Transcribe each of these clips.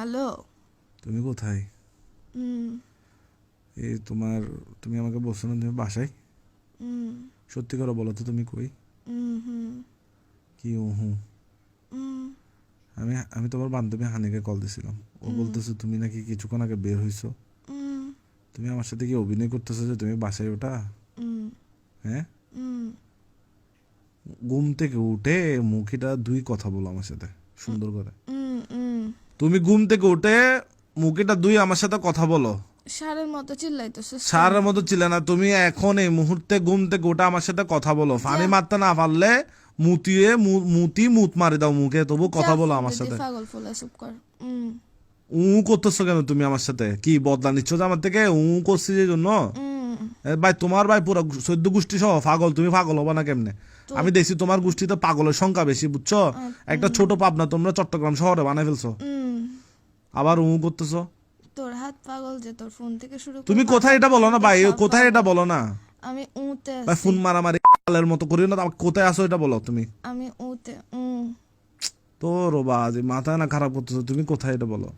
Hello তুমি কোথায়? হুম এই তোমার তুমি আমাকে বলছো না তুমি বাসায়? হুম সত্যি করে বলো তো তুমি কই? হুম হুম। কি ও হুম। আমি আমি তোমার বান্ধবী হানিকে কল দিছিলাম। ও বলতেছে তুমি নাকি কিছুক্ষণ আগে বের হইছো? তুমি আমার সাথে কি অভিনয় করতেছো যে তুমি বাসায় ওটা হুম হ্যাঁ? ঘুম থেকে উঠে মুখিটা দুই কথা বলো আমার সাথে সুন্দর করে। তুমি ঘুম থেকে উঠে মুখিটা দুই আমার সাথে কথা বলো। সারের মতো চিল্লাইতেছে সারের মতো ছিল না তুমি এখন এই মুহূর্তে ঘুম থেকে উঠে আমার সাথে কথা বলো। ফানি মারতে না পারলে মুতিয়ে মুতি মুত মারি দাও মুখে তবু কথা বলো আমার সাথে। পাগল ফোলা চুপ কর। উ করতেছো কেন তুমি আমার সাথে? কি বদলা নিচ্ছ যে আমার থেকে? উ করছি যে জন্য? ভাই তোমার ভাই পুরো চোদ্দ গোষ্ঠী সহ পাগল তুমি পাগল হবা না কেমনে? আমি দেখছি তোমার গোষ্ঠীতে পাগলের সংখ্যা বেশি বুঝছ? একটা ছোট পাবনা তোমরা চট্টগ্রাম শহরে বানাই ফেলছো। আবার উ করতেছো তোর হাত পাগল যে তোর ফোন থেকে শুরু তুমি কোথায় এটা বলো না ভাই কোথায় এটা বলো না? আমি উতে ভাই আছি। ফোন মারামারি কালের মতো করিও না কোথায় আসো এটা বলো তুমি। আমি উতে উম। তোর বাজ মাথা না খারাপ করতেছো তুমি কোথায় এটা বলো?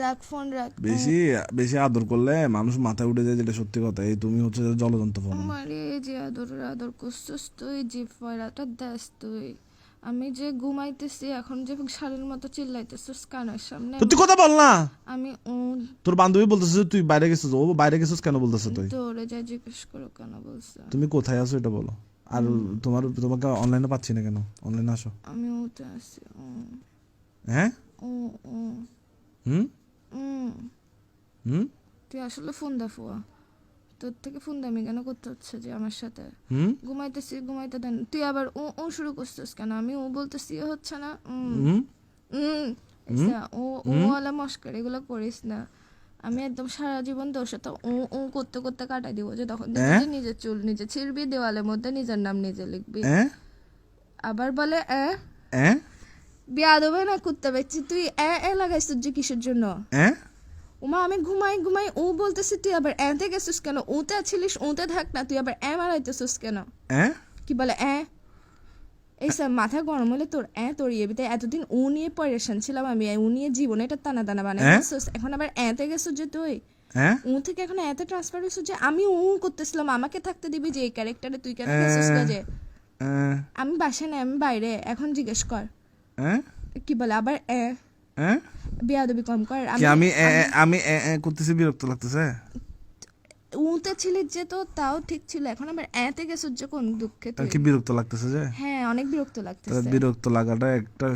রাখ ফোন রাখ। বেশি বেশি আদর করলে মানুষ মাথায় উঠে যায় যেটা সত্যি কথা এই তুমি হচ্ছে যে জলযন্ত্র ফোন আমারে যে আদর আদর করছিস তুই যে ফয়রাটা দাস তুই। আমি যে ঘুমাইতেছি এখন যে শাড়ির মতো চিল্লাইতেছিস কানের সামনে সত্যি কথা বল না। আমি তোর বান্ধবী বলতেছে তুই বাইরে গেছিস ও বাইরে গেছিস কেন বলতেছে তুই? তোরে যা জিজ্ঞেস করো কেন বলছে। তুমি কোথায় আছো এটা বলো। আর তোমার তোমাকে অনলাইনে পাচ্ছি না কেন? অনলাইনে আসো। আমি উতে আছি হ্যাঁ? ও উম, হুম। হুম? তুই আসলে ফোন দা ফুয়া। তোর থেকে ফোন দামি কেন করতে হচ্ছে যে আমার সাথে? ঘুমাইতেছি ঘুমাইতে দেন। তুই আবার ও ও শুরু করছিস কেন? আমি ও বলতেছি হচ্ছে না আচ্ছা, ও ও ওয়ালা মস্কার এগুলো করিস না। আমি একদম সারা জীবন তোর সাথে ও ও করতে করতে কাটাই দিব যে তখন হ্যাঁ? নিজের চুল নিজে ছিড়বি দেওয়ালের মধ্যে নিজের নাম নিজে লিখবি। হ্যাঁ আবার বলে এ হ্যাঁ বিয়া দেবে না কুত্তা বেচছি তুই এ এ লাগাইছিস যে কিসের জন্য? ওমা আমি ঘুমাই ঘুমাই ও বলতেছি তুই আবার এতে গেছিস কেন? ওতে ছিলিস ওতে থাক না তুই আবার এ মারাইতেছিস কেন? কি বলে এ? এই সব মাথা গরম হলে তোর এ তোর ইয়ে তাই এতদিন ও নিয়ে পরেশান ছিলাম আমি ও নিয়ে জীবনে এটা টানা টানা বানাই হ্যাঁ? এখন আবার এতে গেছিস যে তুই? ও থেকে এখন এতে ট্রান্সফার হয়েছিস যে আমি ও করতেছিলাম আমাকে থাকতে দিবি যে এই ক্যারেক্টারে তুই কেন গেছিস না যে? আমি বাসায় না আমি বাইরে এখন জিজ্ঞেস কর। কি বলে আবার এ? হ্যাঁ বিয়াদবি কম আমি আমি করতেছি বিরক্ত লাগতেছে? উতে ছিলি যে তো তাও ঠিক ছিল। এখন আবার এতে গেছিস যে কোন দুঃখে তুই কি বিরক্ত লাগতেছে যে? হ্যাঁ অনেক বিরক্ত লাগতেছে। বিরক্ত লাগাটা একটা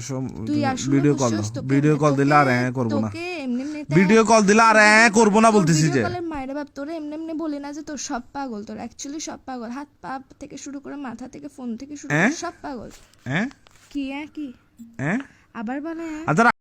ভিডিও কল ভিডিও কল দিলে আর হ্যাঁ করব না। ভিডিও কল দিলে আর হ্যাঁ করব না বলতেছি যে। কলের বাপ তোরে এমনি এমনি বলি না যে তোর সব পাগল। তোর অ্যাকচুয়ালি সব পাগল। হাত পা থেকে শুরু করে মাথা থেকে ফোন থেকে শুরু করে? সব পাগল। হ্যাঁ কি হ্যাঁ কি? হ্যাঁ আবার বলে হ্যাঁ